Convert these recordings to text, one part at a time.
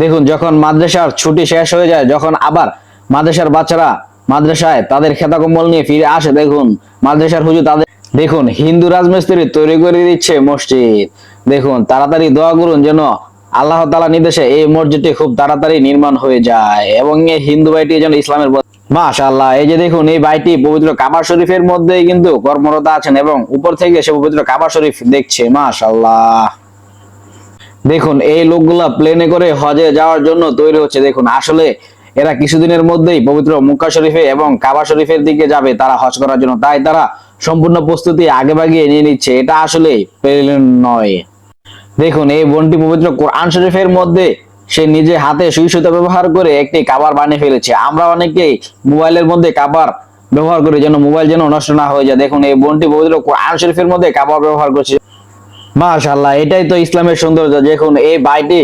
দেখুন, যখন মাদ্রাসার ছুটি শেষ হয়ে যায়, যখন আবার মাদ্রাসার বাচ্চারা মাদ্রাসায় তাদের খেতা কম্বল নিয়ে ফিরে আসে, দেখুন, মাদ্রাসার হুজুর তাদের দেখুন, হিন্দু রাজমিস্ত্রি তৈরি করে দিচ্ছে মসজিদ। দেখুন, তাড়াতাড়ি দোয়া করুন যেন আল্লাহ তালা নির্দেশে এই মসজিদটি খুব তাড়াতাড়ি নির্মাণ হয়ে যায় এবং এই হিন্দু বাড়িটি যেন ইসলামের মাশাআল্লাহ, এই যে দেখুন, এই বাড়িটি পবিত্র কাবা শরীফের মধ্যেই কিন্তু কর্মরত আছেন এবং উপর থেকে সে পবিত্র কাবা শরীফ দেখছে, মাশাআল্লাহ। দেখুন, এই লোকগুলা প্লেনে করে হজে যাওয়ার জন্য তৈরি হচ্ছে। দেখুন, আসলে এরা কিছুদিনের মধ্যেই পবিত্র মুক্কা শরীফে এবং কাবা শরীফের দিকে যাবে তারা হজ করার জন্য। তাই তারা সম্পূর্ণ প্রস্তুতি আগে বাগিয়ে নিয়ে নিচ্ছে। এটা আসলে প্লেন নয়। দেখুন, এই বোনটি পবিত্র কোরআন শরীফের মধ্যে সে নিজে হাতে সুই সুতা ব্যবহার করে একটি কাবার বানিয়ে ফেলেছে। আমরা অনেকেই মোবাইলের মধ্যে কাবার ব্যবহার করি যেন মোবাইল যেন নষ্ট না হয়ে যায়। দেখুন, এই বোনটি পবিত্র কোরআন শরীফের মধ্যে কাবার ব্যবহার করছে। মাশাল্লাহ এটাই তো ইসলামের সৌন্দর্য। দেখুন, এই বাইটি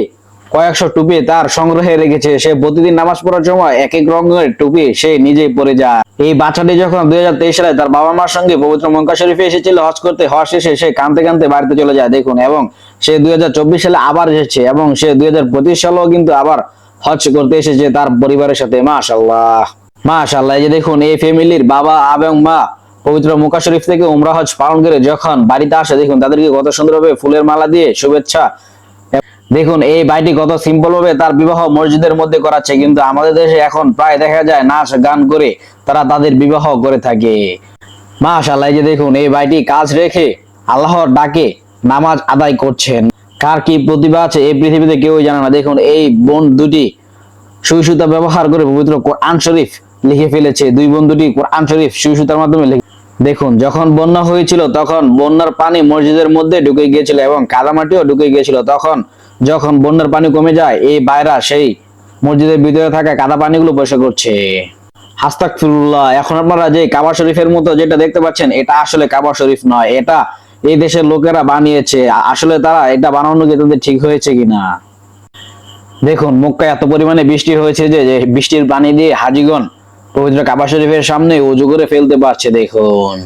কয়েকশো টুপি তার সংগ্রহে রেখেছে। সে প্রতিদিন নামাজ পড়ার সময় এক এক রঙের টুপি সে নিজেই পরে যায়। এই বাচ্চাটি যখন দুই হাজার তেইশ সালে তার বাবা মার সঙ্গে পবিত্র মক্কা শরীফে এসেছিল, হজ করতে, হজ শেষে সে কাঁদতে কাঁদতে বাড়িতে চলে যায়। দেখুন, এবং সে দুই হাজার চব্বিশ সালে আবার এসেছে, এবং সে দুই হাজার পঁচিশ সালেও কিন্তু আবার হজ করতে এসেছে তার পরিবারের সাথে। মাশাল্লাহ মাশাল্লাহ এই যে দেখুন, এই ফ্যামিলির বাবা এবং মা পবিত্র মুকা শরীফ থেকে উমরা হজ পালন করে যখন বাড়িতে আসে, দেখুন তাদেরকে কত সুন্দরভাবে ফুলের মালা দিয়ে শুভেচ্ছা। দেখুন, এই বাড়িটি কত সিম্পল ভাবে তার বিবাহ মসজিদের মধ্যে করাচ্ছে, কিন্তু আমাদের দেশে এখন প্রায় দেখা যায় নাচ গান করে তারা তাদের বিবাহ করে থাকে। মাশাআল্লাহ, এই যে দেখুন, এই বাড়িটি কাজ রেখে আল্লাহর ডাকে নামাজ আদায় করছেন। কার কি প্রতিভা আছে এই পৃথিবীতে কেউই জানে না। দেখুন, এই বোন দুটি সুই সুতা ব্যবহার করে পবিত্র কোরআন শরীফ লিখে ফেলেছে। দুই বন্ধুটি কোরআন শরীফ সুই সুতার মাধ্যমে লিখে দেখুন, যখন বন্যা হয়েছিল, তখন বন্যার পানি মসজিদের মধ্যে ঢুকে গিয়েছিল এবং কাদামাটিও ঢুকে গিয়েছিল। তখন যখন বন্যার পানি কমে যায়, এই বাইরা সেই মসজিদের ভিতরে থাকা কাদা পানিগুলো পরিষ্কার করছে হাস্তাকফিরুল্লাহ এখন আপনারা যে কাবা শরীফের মতো যেটা দেখতে পাচ্ছেন, এটা আসলে কাবা শরীফ নয়, এটা এই দেশের লোকেরা বানিয়েছে। আসলে তারা এটা বানানো কি তাদের ঠিক হয়েছে কিনা দেখুন, মক্কায় এত পরিমাণে বৃষ্টি হয়েছে যে বৃষ্টির পানি দিয়ে হাজিগণ পবিত্র কাবা শরীফের সামনে উজু করে ফেলতে পারছে দেখুন।